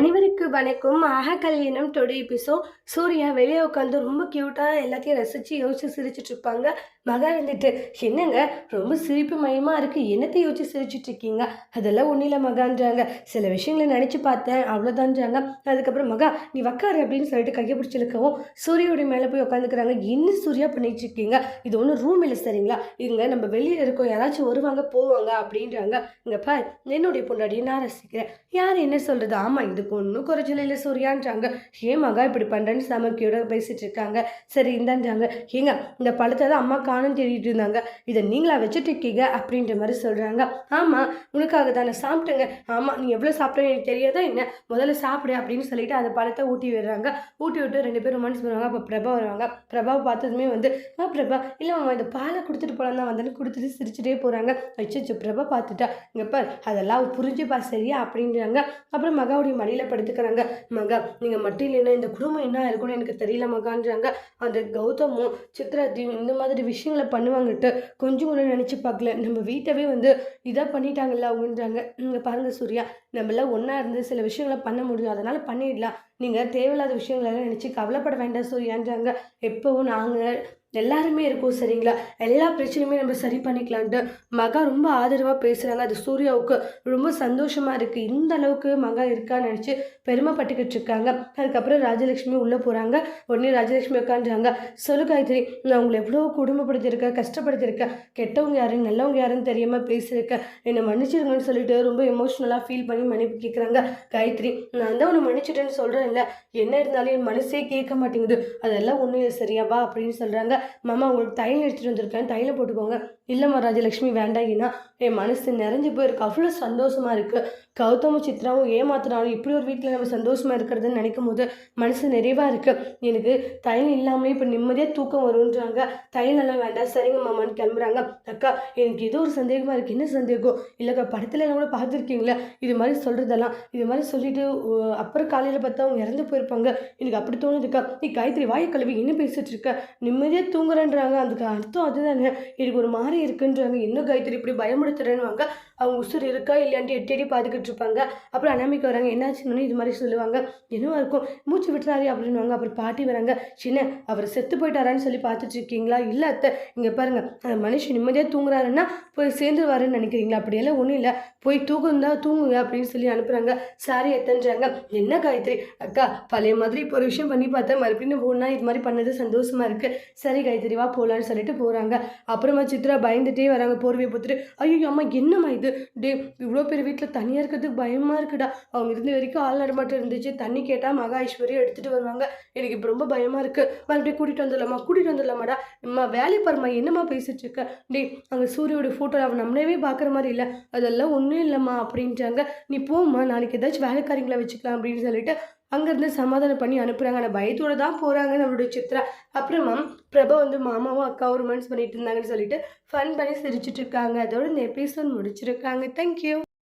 அனைவருக்கு வணக்கம். ஆஹா கல்யாணம் டுடே எபிசோ சூர்யா வெளியே உட்காந்து ரொம்ப க்யூட்டாக எல்லாத்தையும் ரசித்து யோசிச்சு சிரிச்சிட்டு இருப்பாங்க. மகா இருந்துட்டு என்னங்க? ரொம்ப சிரிப்பு மயமாக இருக்குது என்னத்தை யோசிச்சு சிரிச்சிட்டு இருக்கீங்க? அதெல்லாம் ஒன்றும் இல்லை மகான்றாங்க. சில விஷயங்களை நினச்சி பார்த்தேன். அவ்வளோதான்றாங்க அதுக்கப்புறம் மகா நீ வக்காரு அப்படின்னு சொல்லிட்டு கையை பிடிச்சி இழுக்கவும் மேலே போய் உட்காந்துக்கிறாங்க என்ன சூர்யா பண்ணிட்டு இருக்கீங்க? இது ஒன்றும் ரூம் இல்லை சரிங்களா? இங்கே நம்ம வெளியில் இருக்கோம். யாராச்சும் வருவாங்க போவாங்க அப்படின்றாங்க. இங்கே பார் என்னுடைய பொண்டாடியை நான் ரசிக்கிறேன். யார் என்ன சொல்கிறது ஆமாம் இது இதுக்கு ஒன்றும் குறைச்சல இல்லை சூர்யான்றாங்க. ஏன் மகா இப்படி பண்ணுறேன்னு சமக்கியோட பேசிகிட்டு இருக்காங்க. சரி இந்தான்றாங்க. ஏங்க இந்த பழத்தை தான் அம்மா காணும் தேடிட்டு இருந்தாங்க. இதை நீங்களா வச்சுட்டு இருக்கீங்க அப்படின்ற மாதிரி சொல்கிறாங்க ஆமாம் உனக்காக தானே சாப்பிட்டுங்க. ஆமாம் நீ எவ்வளோ சாப்பிட்டேன்னு எனக்கு தெரியாதா என்ன? முதல்ல சாப்பிடு அப்படின்னு சொல்லிட்டு அந்த பழத்தை ஊட்டி விடுறாங்க. ஊட்டி விட்டு ரெண்டு பேரும் ரொமான்ஸ் பண்ணுவாங்க அப்போ பிரபா வருவாங்க. பிரபாவை பார்த்ததுமே வந்து ஆ பிரபா இல்லை மாமா இந்த பாலை கொடுத்துட்டு போகலாம் தான் வந்தேன்னு கொடுத்துட்டு சிரிச்சுட்டே போகிறாங்க அச்சோ பிரபா பார்த்துட்டா இங்கே பார் அதெல்லாம் புரிஞ்சுப்பா சரியா? அப்படின்றாங்க. அப்புறம் மகாவுடைய மடியில் படுத்துக்கிறாங்க. மகா நீங்கள் மட்டும் இல்லைன்னா இந்த குடும்பம் என்ன இருக்கும்னு எனக்கு தெரியல மகான்றாங்க. அந்த கௌதமும் சித்ராத்தையும் இந்த மாதிரி விஷயங்களை பண்ணுவாங்கட்டு கொஞ்சம் கூட நினச்சி பார்க்கல. நம்ம வீட்டவே வந்து இதாக பண்ணிட்டாங்கல்ல அவங்கன்றாங்க நீங்கள் பாருங்கள் சூர்யா நம்மளாம் ஒன்றா இருந்து சில விஷயங்களை பண்ண முடியும். அதனால் பண்ணிடலாம். நீங்கள் தேவையில்லாத விஷயங்களெல்லாம் நினச்சி கவலைப்பட வேண்டாம் சூர்யான்றாங்க. எப்போவும் நாங்கள் எல்லாருமே இருக்கும் சரிங்களா? எல்லா பிரச்சனையுமே நம்ம சரி பண்ணிக்கலான்ட்டு மகா ரொம்ப ஆதரவாக பேசுகிறாங்க அது சூர்யாவுக்கு ரொம்ப சந்தோஷமாக இருக்குது இந்த அளவுக்கு மகா இருக்கான்னு நினச்சி பெருமைப்பட்டுக்கிட்டு இருக்காங்க. அதுக்கப்புறம் ராஜலக்ஷ்மி உள்ளே போகிறாங்க உடனே ராஜலட்சுமி உட்காந்துறாங்க சொல்லு காயத்ரி நான் உங்களை எவ்வளோ குடும்பப்படுத்தியிருக்கேன் கஷ்டப்படுத்தியிருக்கேன் கெட்டவங்க யாருன்னு நல்லவங்க யாருன்னு தெரியாமல் பேசியிருக்கேன் என்னை மன்னிச்சிருங்கன்னு சொல்லிட்டு ரொம்ப எமோஷ்னலாக ஃபீல் பண்ணி மன்னிப்பு கேட்குறாங்க காயத்ரி நான் தான் உன்னை மன்னிச்சிட்டேன்னு சொல்கிறேன் இல்லை என்ன இருந்தாலும் என் மனசே கேட்க மாட்டேங்குது. அதெல்லாம் ஒன்றும் இல்லை அப்படின்னு சொல்கிறாங்க மாமா உங்களுக்கு தையல் எடுத்துகிட்டு வந்திருக்கேன். தையலை போட்டுக்கோங்க. இல்லைம்மா ராஜலக்ஷ்மி வேண்டாம் ஏன்னா என் மனசு நிறைஞ்சு போயிருக்கு. அவ்வளோ சந்தோஷமாக இருக்குது கௌதமும் சித்ராவும் ஏமாத்துனாலும் இப்படி ஒரு வீட்டில் நம்ம சந்தோஷமாக இருக்கிறதுன்னு நினைக்கும் போது மனசு நிறைவாக இருக்குது எனக்கு தையல் இல்லாமல் இப்போ நிம்மதியாக தூக்கம் வருன்றாங்க தையலெல்லாம் எல்லாம் வேண்டாம். சரிங்க மாமான்னு கிளம்புறாங்க. அக்கா எனக்கு ஏதோ ஒரு சந்தேகமாக இருக்குது என்ன சந்தேகம்? இல்லைக்கா படத்தில் என்ன கூட பார்த்துருக்கீங்களா? இது மாதிரி சொல்கிறதெல்லாம் இது மாதிரி சொல்லிட்டு அப்புறம் காலையில் பார்த்தா அவங்க இறந்து போயிருப்பாங்க. எனக்கு அப்படி தோணுதுக்கா. நீ காயத்ரி வாயை கழுவி என்ன பேசிட்டு இருக்க? நிம்மதியாக தூங்குறேன்றாங்க. அதுக்கு அர்த்தம் அதுதானே. எனக்கு ஒரு மாதிரி இருக்குன்றாங்க. என்ன கைத்தறி இப்படி பயமுடுத்துறேன்னுவாங்க அவங்க உசுர் இருக்கா இல்லையான்ட்டு எட்டி எட்டி பார்த்துக்கிட்டு இருப்பாங்க அப்புறம் அனாமிக்கு வராங்க என்னாச்சுன்னு இது மாதிரி சொல்லுவாங்க. என்னவா இருக்கும்? மூச்சு விட்டுறாரு அப்படின்னுவாங்க. அப்புறம் பாட்டி வராங்க சின்ன அவர் செத்து போயிட்டாரான்னு சொல்லி பார்த்துட்டு இருக்கீங்களா இல்லை அத்தை இங்கே பாருங்க. அந்த மனுஷன் நிம்மதியாக தூங்குறாருன்னா போய் சேர்ந்துருவாருன்னு நினைக்கிறீங்களா? அப்படியெல்லாம் ஒன்றும் இல்லை. போய் தூங்குந்தா தூங்குங்க அப்படின்னு சொல்லி அனுப்புகிறாங்க சாரி எத்தன்றாங்க என்ன காயத்ரி? அக்கா பழைய மாதிரி இப்போ ஒரு விஷயம் பண்ணி பார்த்தேன் மறுபடியும் போனால் இது மாதிரி பண்ணது சந்தோஷமா இருக்குது சரி காயத்ரி வா போகலான்னு சொல்லிட்டு போகிறாங்க அப்புறமா சித்ரா பயந்துட்டே வராங்க. போர்வையை பார்த்துட்டு ஐயோ அம்மா என்னம்மா இது? டே இவ்வளோ பேர் வீட்டில் தனியாக இருக்கிறதுக்கு பயமாக இருக்குடா. அவங்க இருந்த வரைக்கும் ஆள் நடமாட்டம் இருந்துச்சு. தண்ணி கேட்டால் மகா ஐஸ்வர்யா எடுத்துகிட்டு வருவாங்க. எனக்கு இப்போ ரொம்ப பயமாக இருக்குது மறுபடியும் கூட்டிகிட்டு வந்துடலாமா? கூட்டிகிட்டு வந்துடலாமாடா? அம்மா வேலை பாரும்மா. என்னம்மா பேசிட்டு இருக்க? டே அங்கே சூரியோட ஃபோட்டோ அவன் நம்மளவே பார்க்குற மாதிரி இல்லை. அதெல்லாம் ஒன்றும் இல்லைம்மா அப்படின்ட்டாங்க. நீ போம்மா. நாளைக்கு ஏதாச்சும் வேலைக்காரிங்களை வச்சுக்கலாம் அப்படின்னு சொல்லிட்டு அங்கேருந்து சமாதானம் பண்ணி அனுப்புகிறாங்க ஆனால் பயத்தோட தான் போகிறாங்க நம்மளுடைய சித்ரா. அப்புறமா பிரபா வந்து மாமாவும் அக்காவும் ரொமான்ஸ் பண்ணிட்டு இருந்தாங்கன்னு சொல்லிட்டு ஃபன் பண்ணி சிரிச்சிட்டு இருக்காங்க. அதோட இந்த எபிசோட் முடிச்சிருக்காங்க. தேங்க்யூ